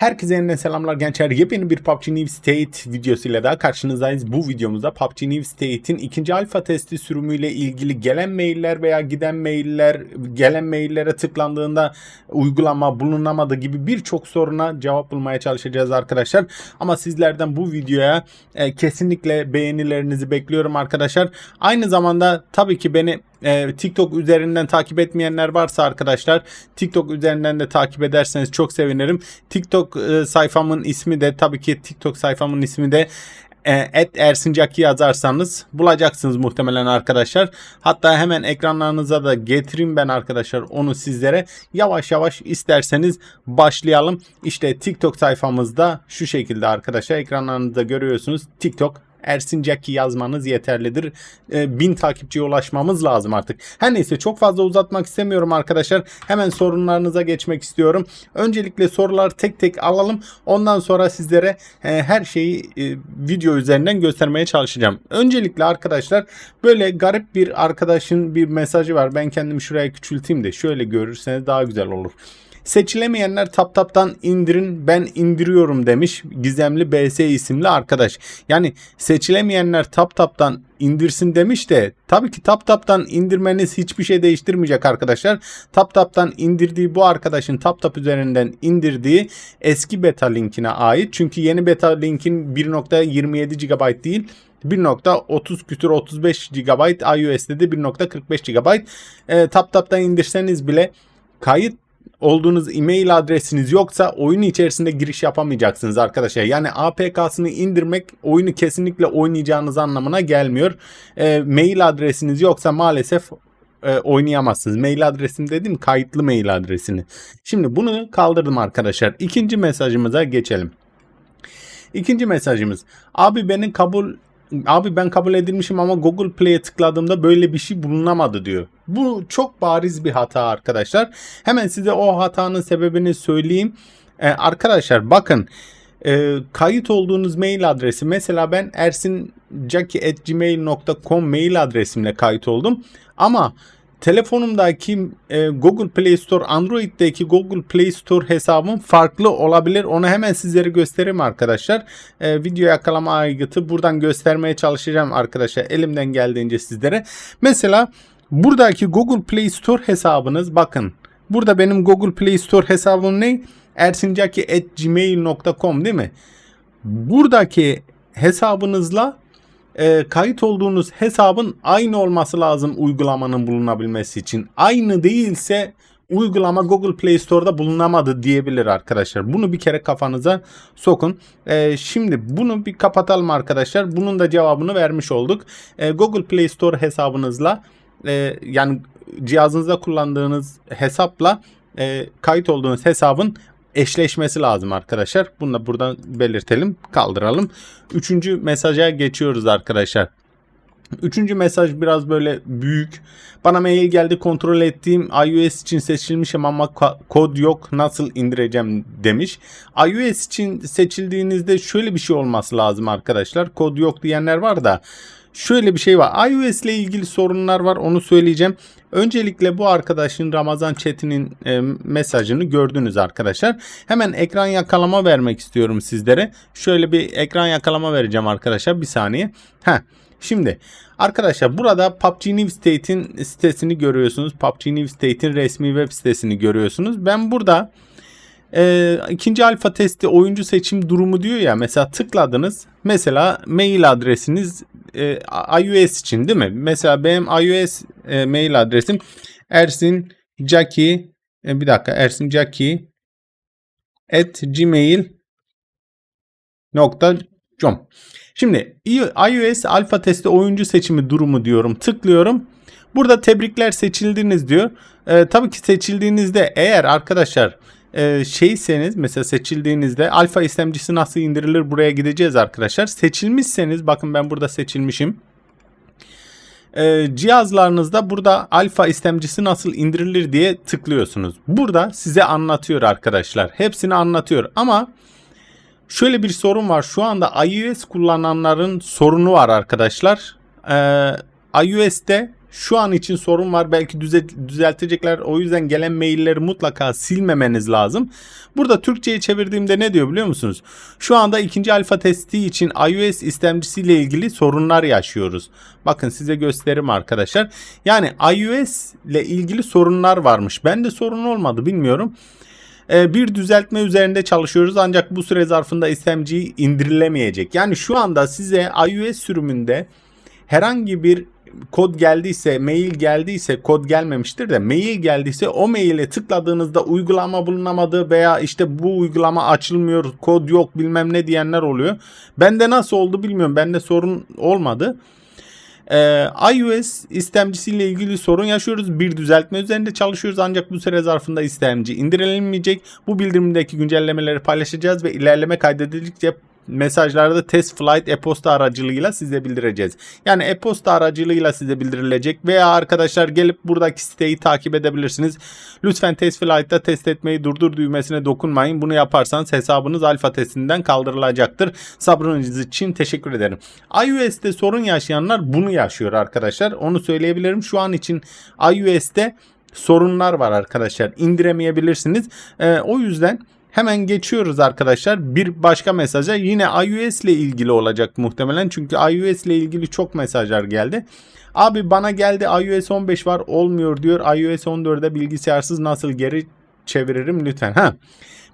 Herkese yeniden selamlar gençler. Yepyeni bir PUBG New State videosuyla daha karşınızdayız. Bu videomuzda PUBG New State'in ikinci alfa testi sürümüyle ilgili gelen mailler veya giden mailler, gelen maillere tıklandığında uygulama bulunamadı gibi birçok soruna cevap bulmaya çalışacağız arkadaşlar. Ama sizlerden bu videoya e, kesinlikle beğenilerinizi bekliyorum arkadaşlar. Aynı zamanda tabii ki beni e, TikTok üzerinden takip etmeyenler varsa arkadaşlar TikTok üzerinden de takip ederseniz çok sevinirim. TikTok e, sayfamın ismi de tabii ki TikTok sayfamın ismi de et Ersincaki yazarsanız bulacaksınız muhtemelen arkadaşlar. Hatta hemen ekranlarınıza da getireyim ben arkadaşlar onu sizlere. Yavaş yavaş isterseniz başlayalım. İşte TikTok sayfamızda şu şekilde arkadaşlar ekranlarınızda görüyorsunuz. TikTok Ersin yazmanız yeterlidir. E, bin takipçiye ulaşmamız lazım artık. Her neyse çok fazla uzatmak istemiyorum arkadaşlar. Hemen sorunlarınıza geçmek istiyorum. Öncelikle sorular tek tek alalım. Ondan sonra sizlere e, her şeyi e, video üzerinden göstermeye çalışacağım. Öncelikle arkadaşlar böyle garip bir arkadaşın bir mesajı var. Ben kendimi şuraya küçülteyim de şöyle görürseniz daha güzel olur. Seçilemeyenler TapTap'tan indirin ben indiriyorum demiş Gizemli BS isimli arkadaş. Yani seçilemeyenler TapTap'tan indirsin demiş de tabii ki TapTap'tan indirmeniz hiçbir şey değiştirmeyecek arkadaşlar. TapTap'tan indirdiği bu arkadaşın TapTap üzerinden indirdiği eski beta linkine ait. Çünkü yeni beta linkin 1.27 GB değil 1.30 küsür 35 GB iOS'te de 1.45 GB. E, TapTap'tan indirseniz bile kayıt olduğunuz e-mail adresiniz yoksa oyun içerisinde giriş yapamayacaksınız arkadaşlar. Yani APK'sını indirmek oyunu kesinlikle oynayacağınız anlamına gelmiyor. E, mail adresiniz yoksa maalesef e, oynayamazsınız. Mail adresim dedim kayıtlı mail adresini. Şimdi bunu kaldırdım arkadaşlar. İkinci mesajımıza geçelim. İkinci mesajımız. Abi beni kabul Abi ben kabul edilmişim ama Google Play'e tıkladığımda böyle bir şey bulunamadı diyor. Bu çok bariz bir hata arkadaşlar. Hemen size o hatanın sebebini söyleyeyim. Ee, arkadaşlar bakın e, kayıt olduğunuz mail adresi mesela ben ersincaki.gmail.com mail adresimle kayıt oldum. Ama telefonumdaki e, Google Play Store, Android'deki Google Play Store hesabım farklı olabilir. Onu hemen sizlere göstereyim arkadaşlar. E, video yakalama aygıtı buradan göstermeye çalışacağım arkadaşlar. Elimden geldiğince sizlere. Mesela buradaki Google Play Store hesabınız bakın. Burada benim Google Play Store hesabım ne? ersincaki.gmail.com değil mi? Buradaki hesabınızla e, kayıt olduğunuz hesabın aynı olması lazım uygulamanın bulunabilmesi için. Aynı değilse uygulama Google Play Store'da bulunamadı diyebilir arkadaşlar. Bunu bir kere kafanıza sokun. E, şimdi bunu bir kapatalım arkadaşlar. Bunun da cevabını vermiş olduk. E, Google Play Store hesabınızla e, yani cihazınızda kullandığınız hesapla e, kayıt olduğunuz hesabın eşleşmesi lazım arkadaşlar. Bunu da buradan belirtelim. Kaldıralım. Üçüncü mesaja geçiyoruz arkadaşlar. Üçüncü mesaj biraz böyle büyük. Bana mail geldi kontrol ettiğim iOS için seçilmişim ama kod yok nasıl indireceğim demiş. iOS için seçildiğinizde şöyle bir şey olması lazım arkadaşlar. Kod yok diyenler var da şöyle bir şey var. iOS ile ilgili sorunlar var onu söyleyeceğim. Öncelikle bu arkadaşın Ramazan Çetin'in e, mesajını gördünüz arkadaşlar. Hemen ekran yakalama vermek istiyorum sizlere. Şöyle bir ekran yakalama vereceğim arkadaşlar bir saniye. Heh. Şimdi arkadaşlar burada PUBG New State'in sitesini görüyorsunuz. PUBG New State'in resmi web sitesini görüyorsunuz. Ben burada e, ikinci alfa testi oyuncu seçim durumu diyor ya mesela tıkladınız. Mesela mail adresiniz e, iOS için değil mi? Mesela benim iOS e, mail adresim Ersin Caki e, bir dakika Ersin Caki at gmail.com Şimdi iOS alfa testi oyuncu seçimi durumu diyorum. Tıklıyorum. Burada tebrikler seçildiniz diyor. E, tabii ki seçildiğinizde eğer arkadaşlar e, şeyseniz mesela seçildiğinizde alfa istemcisi nasıl indirilir buraya gideceğiz arkadaşlar. Seçilmişseniz bakın ben burada seçilmişim. E, cihazlarınızda burada alfa istemcisi nasıl indirilir diye tıklıyorsunuz. Burada size anlatıyor arkadaşlar. Hepsini anlatıyor ama şöyle bir sorun var. Şu anda iOS kullananların sorunu var arkadaşlar. E, iOS'te şu an için sorun var. Belki düze- düzeltecekler. O yüzden gelen mailleri mutlaka silmemeniz lazım. Burada Türkçe'ye çevirdiğimde ne diyor biliyor musunuz? Şu anda ikinci alfa testi için iOS istemcisiyle ilgili sorunlar yaşıyoruz. Bakın size gösterim arkadaşlar. Yani iOS ile ilgili sorunlar varmış. Bende sorun olmadı bilmiyorum. Ee, bir düzeltme üzerinde çalışıyoruz ancak bu süre zarfında istemci indirilemeyecek. Yani şu anda size iOS sürümünde herhangi bir kod geldiyse, mail geldiyse, kod gelmemiştir de mail geldiyse o maile tıkladığınızda uygulama bulunamadı veya işte bu uygulama açılmıyor, kod yok bilmem ne diyenler oluyor. Bende nasıl oldu bilmiyorum. Bende sorun olmadı. Ee, iOS istemcisiyle ilgili sorun yaşıyoruz. Bir düzeltme üzerinde çalışıyoruz ancak bu süre zarfında istemci indirilmeyecek. Bu bildirimdeki güncellemeleri paylaşacağız ve ilerleme kaydedildikçe mesajlarda test flight e-posta aracılığıyla size bildireceğiz. Yani e-posta aracılığıyla size bildirilecek veya arkadaşlar gelip buradaki siteyi takip edebilirsiniz. Lütfen test flight'ta test etmeyi durdur düğmesine dokunmayın. Bunu yaparsanız hesabınız alfa testinden kaldırılacaktır. Sabrınız için teşekkür ederim. iOS'te sorun yaşayanlar bunu yaşıyor arkadaşlar. Onu söyleyebilirim. Şu an için iOS'te sorunlar var arkadaşlar. İndiremeyebilirsiniz. Ee, o yüzden Hemen geçiyoruz arkadaşlar. Bir başka mesaja yine iOS ile ilgili olacak muhtemelen. Çünkü iOS ile ilgili çok mesajlar geldi. Abi bana geldi iOS 15 var olmuyor diyor. iOS 14'e bilgisayarsız nasıl geri çeviririm lütfen. Ha.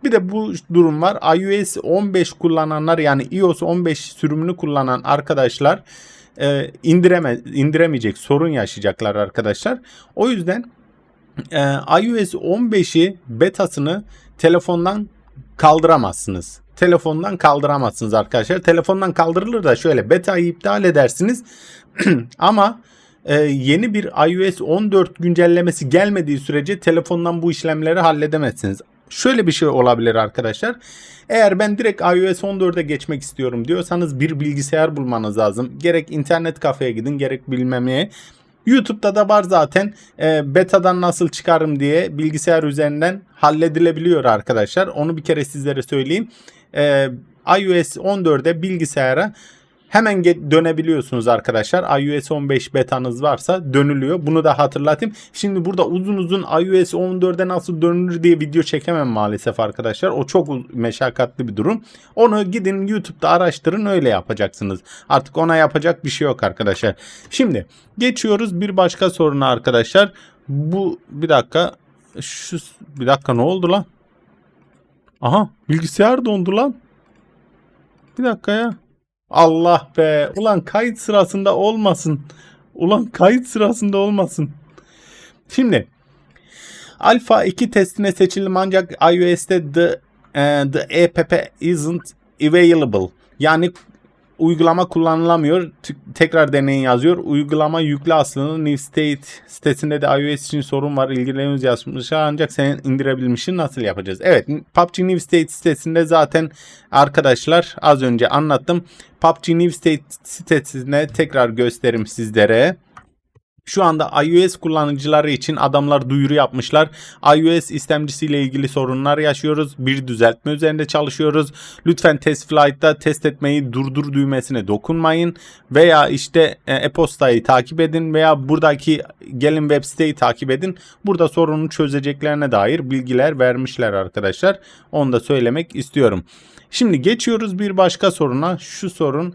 Bir de bu durum var. iOS 15 kullananlar yani iOS 15 sürümünü kullanan arkadaşlar e, indireme, indiremeyecek sorun yaşayacaklar arkadaşlar. O yüzden e, iOS 15'i betasını telefondan kaldıramazsınız. Telefondan kaldıramazsınız arkadaşlar. Telefondan kaldırılır da şöyle beta'yı iptal edersiniz. Ama e, yeni bir iOS 14 güncellemesi gelmediği sürece telefondan bu işlemleri halledemezsiniz. Şöyle bir şey olabilir arkadaşlar. Eğer ben direkt iOS 14'e geçmek istiyorum diyorsanız bir bilgisayar bulmanız lazım. Gerek internet kafeye gidin gerek bilmem neye. YouTube'da da var zaten e, betadan nasıl çıkarım diye bilgisayar üzerinden halledilebiliyor arkadaşlar. Onu bir kere sizlere söyleyeyim. E, iOS 14'e bilgisayara hemen dönebiliyorsunuz arkadaşlar. iOS 15 betanız varsa dönülüyor. Bunu da hatırlatayım. Şimdi burada uzun uzun iOS 14'e nasıl dönülür diye video çekemem maalesef arkadaşlar. O çok meşakkatli bir durum. Onu gidin YouTube'da araştırın öyle yapacaksınız. Artık ona yapacak bir şey yok arkadaşlar. Şimdi geçiyoruz bir başka soruna arkadaşlar. Bu bir dakika şu bir dakika ne oldu lan? Aha bilgisayar dondu lan. Bir dakika ya. Allah be. Ulan kayıt sırasında olmasın. Ulan kayıt sırasında olmasın. Şimdi Alpha 2 testine seçildim ancak iOS'te the, eh, the app isn't available. Yani uygulama kullanılamıyor. Tekrar deneyin yazıyor. Uygulama yüklü aslında New State sitesinde de iOS için sorun var. İlgileriniz yazmışlar ancak sen indirebilmişsin. Nasıl yapacağız? Evet PUBG New State sitesinde zaten arkadaşlar az önce anlattım. PUBG New State sitesine tekrar gösterim sizlere. Şu anda iOS kullanıcıları için adamlar duyuru yapmışlar. iOS istemcisiyle ilgili sorunlar yaşıyoruz. Bir düzeltme üzerinde çalışıyoruz. Lütfen test flight'ta test etmeyi durdur düğmesine dokunmayın. Veya işte e, e-postayı takip edin veya buradaki gelin web siteyi takip edin. Burada sorunu çözeceklerine dair bilgiler vermişler arkadaşlar. Onu da söylemek istiyorum. Şimdi geçiyoruz bir başka soruna. Şu sorun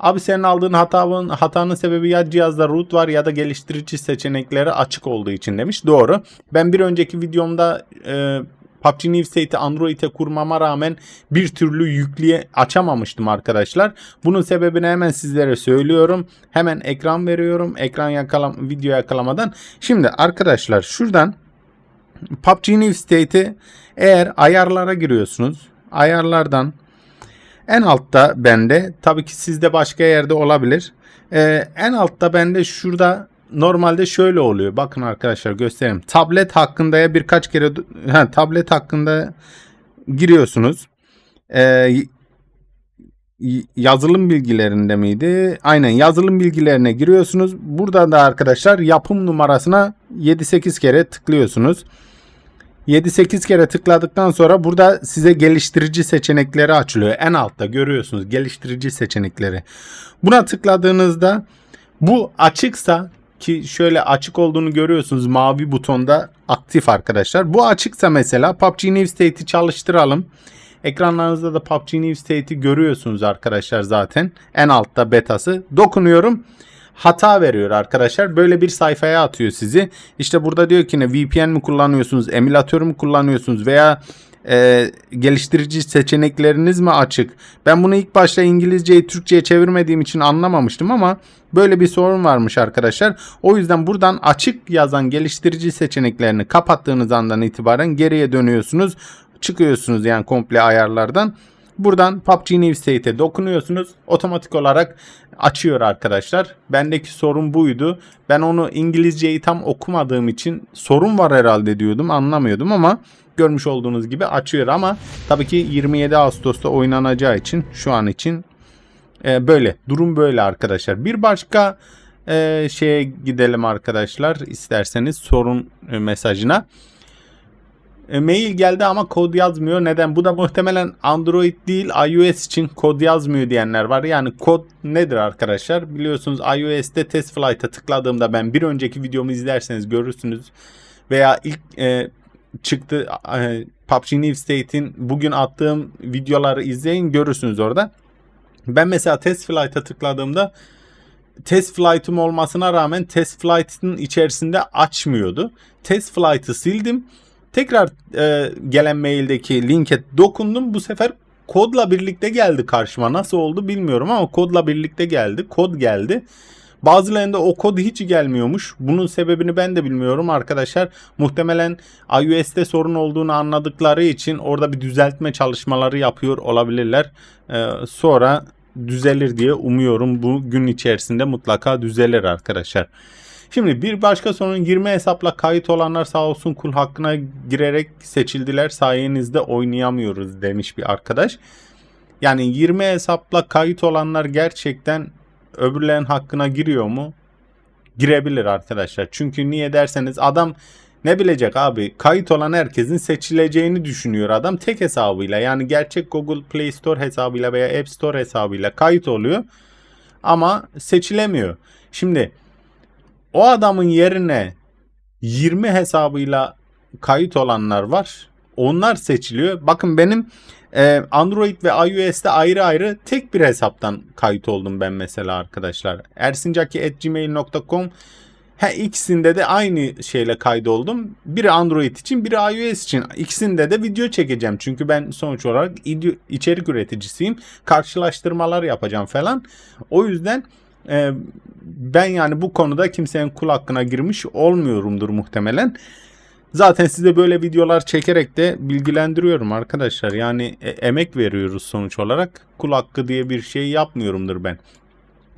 Abi senin aldığın hatanın, hatanın sebebi ya cihazda root var ya da geliştirici seçenekleri açık olduğu için demiş. Doğru. Ben bir önceki videomda e, PUBG New State'i Android'e kurmama rağmen bir türlü yükleye açamamıştım arkadaşlar. Bunun sebebini hemen sizlere söylüyorum. Hemen ekran veriyorum. Ekran yakalam video yakalamadan. Şimdi arkadaşlar şuradan PUBG New State'i eğer ayarlara giriyorsunuz. Ayarlardan en altta bende tabii ki sizde başka yerde olabilir. Ee, en altta bende şurada normalde şöyle oluyor. Bakın arkadaşlar göstereyim. Tablet hakkında birkaç kere ha, tablet hakkında giriyorsunuz. Ee, yazılım bilgilerinde miydi? Aynen yazılım bilgilerine giriyorsunuz. Burada da arkadaşlar yapım numarasına 7-8 kere tıklıyorsunuz. 7-8 kere tıkladıktan sonra burada size geliştirici seçenekleri açılıyor. En altta görüyorsunuz geliştirici seçenekleri. Buna tıkladığınızda bu açıksa ki şöyle açık olduğunu görüyorsunuz mavi butonda aktif arkadaşlar. Bu açıksa mesela PUBG New State'i çalıştıralım. Ekranlarınızda da PUBG New State'i görüyorsunuz arkadaşlar zaten. En altta betası. Dokunuyorum. Hata veriyor arkadaşlar. Böyle bir sayfaya atıyor sizi. İşte burada diyor ki ne VPN mi kullanıyorsunuz, emülatör mü kullanıyorsunuz veya e, geliştirici seçenekleriniz mi açık? Ben bunu ilk başta İngilizceyi Türkçe'ye çevirmediğim için anlamamıştım ama böyle bir sorun varmış arkadaşlar. O yüzden buradan açık yazan geliştirici seçeneklerini kapattığınız andan itibaren geriye dönüyorsunuz. Çıkıyorsunuz yani komple ayarlardan. Buradan PUBG New State'e dokunuyorsunuz. Otomatik olarak açıyor arkadaşlar. Bendeki sorun buydu. Ben onu İngilizceyi tam okumadığım için sorun var herhalde diyordum. Anlamıyordum ama görmüş olduğunuz gibi açıyor ama tabii ki 27 Ağustos'ta oynanacağı için şu an için e, böyle. Durum böyle arkadaşlar. Bir başka e, şeye gidelim arkadaşlar. isterseniz sorun e, mesajına. E, mail geldi ama kod yazmıyor. Neden? Bu da muhtemelen Android değil iOS için kod yazmıyor diyenler var. Yani kod nedir arkadaşlar? Biliyorsunuz iOS'te test flight'a tıkladığımda ben bir önceki videomu izlerseniz görürsünüz. Veya ilk e, çıktı e, PUBG New State'in bugün attığım videoları izleyin görürsünüz orada. Ben mesela test flight'a tıkladığımda test flight'ım olmasına rağmen test flight'ın içerisinde açmıyordu. Test flight'ı sildim. Tekrar e, gelen maildeki linke dokundum. Bu sefer kodla birlikte geldi karşıma. Nasıl oldu bilmiyorum ama kodla birlikte geldi. Kod geldi. Bazılarında o kod hiç gelmiyormuş. Bunun sebebini ben de bilmiyorum arkadaşlar. Muhtemelen iOS'te sorun olduğunu anladıkları için orada bir düzeltme çalışmaları yapıyor olabilirler. Ee, sonra düzelir diye umuyorum. Bu gün içerisinde mutlaka düzelir arkadaşlar. Şimdi bir başka sorun 20 hesapla kayıt olanlar sağ olsun kul hakkına girerek seçildiler. Sayenizde oynayamıyoruz demiş bir arkadaş. Yani 20 hesapla kayıt olanlar gerçekten öbürlerin hakkına giriyor mu? Girebilir arkadaşlar. Çünkü niye derseniz adam ne bilecek abi? Kayıt olan herkesin seçileceğini düşünüyor adam tek hesabıyla. Yani gerçek Google Play Store hesabıyla veya App Store hesabıyla kayıt oluyor. Ama seçilemiyor. Şimdi o adamın yerine 20 hesabıyla kayıt olanlar var. Onlar seçiliyor. Bakın benim e, Android ve iOS'te ayrı ayrı tek bir hesaptan kayıt oldum ben mesela arkadaşlar. ersincaki.gmail.com Ha ikisinde de aynı şeyle kaydoldum. Biri Android için, biri iOS için. İkisinde de video çekeceğim. Çünkü ben sonuç olarak içerik üreticisiyim. Karşılaştırmalar yapacağım falan. O yüzden e, ben yani bu konuda kimsenin kul hakkına girmiş olmuyorumdur muhtemelen. Zaten size böyle videolar çekerek de bilgilendiriyorum arkadaşlar. Yani e, emek veriyoruz sonuç olarak. Kul hakkı diye bir şey yapmıyorumdur ben.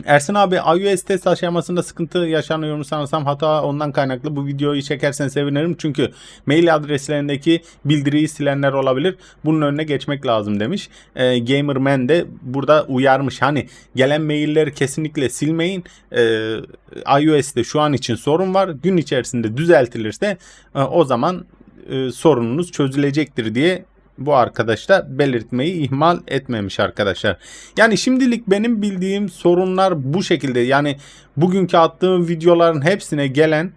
Ersin abi iOS test aşamasında sıkıntı yaşanıyor mu sanırsam hata ondan kaynaklı bu videoyu çekersen sevinirim. Çünkü mail adreslerindeki bildiriyi silenler olabilir. Bunun önüne geçmek lazım demiş. E, Gamerman de burada uyarmış. Hani gelen mailleri kesinlikle silmeyin. E, iOS'te şu an için sorun var. Gün içerisinde düzeltilirse e, o zaman e, sorununuz çözülecektir diye bu arkadaş da belirtmeyi ihmal etmemiş arkadaşlar. Yani şimdilik benim bildiğim sorunlar bu şekilde. Yani bugünkü attığım videoların hepsine gelen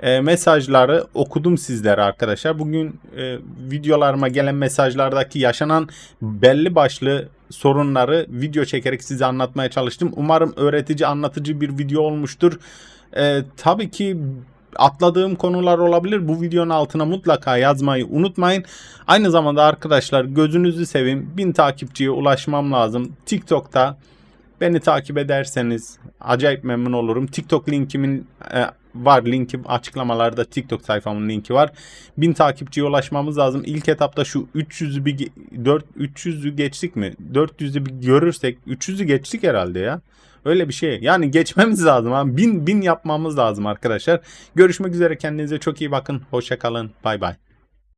e, mesajları okudum sizlere arkadaşlar. Bugün e, videolarıma gelen mesajlardaki yaşanan belli başlı sorunları video çekerek size anlatmaya çalıştım. Umarım öğretici, anlatıcı bir video olmuştur. E, tabii ki atladığım konular olabilir. Bu videonun altına mutlaka yazmayı unutmayın. Aynı zamanda arkadaşlar gözünüzü seveyim. Bin takipçiye ulaşmam lazım. TikTok'ta beni takip ederseniz acayip memnun olurum. TikTok linkimin e, var. Linkim açıklamalarda TikTok sayfamın linki var. Bin takipçiye ulaşmamız lazım. İlk etapta şu 300'ü bir 4 300'ü geçtik mi? 400'ü bir görürsek 300'ü geçtik herhalde ya. Öyle bir şey. Yani geçmemiz lazım. Abi. Bin bin yapmamız lazım arkadaşlar. Görüşmek üzere. Kendinize çok iyi bakın. Hoşça kalın. Bay bay.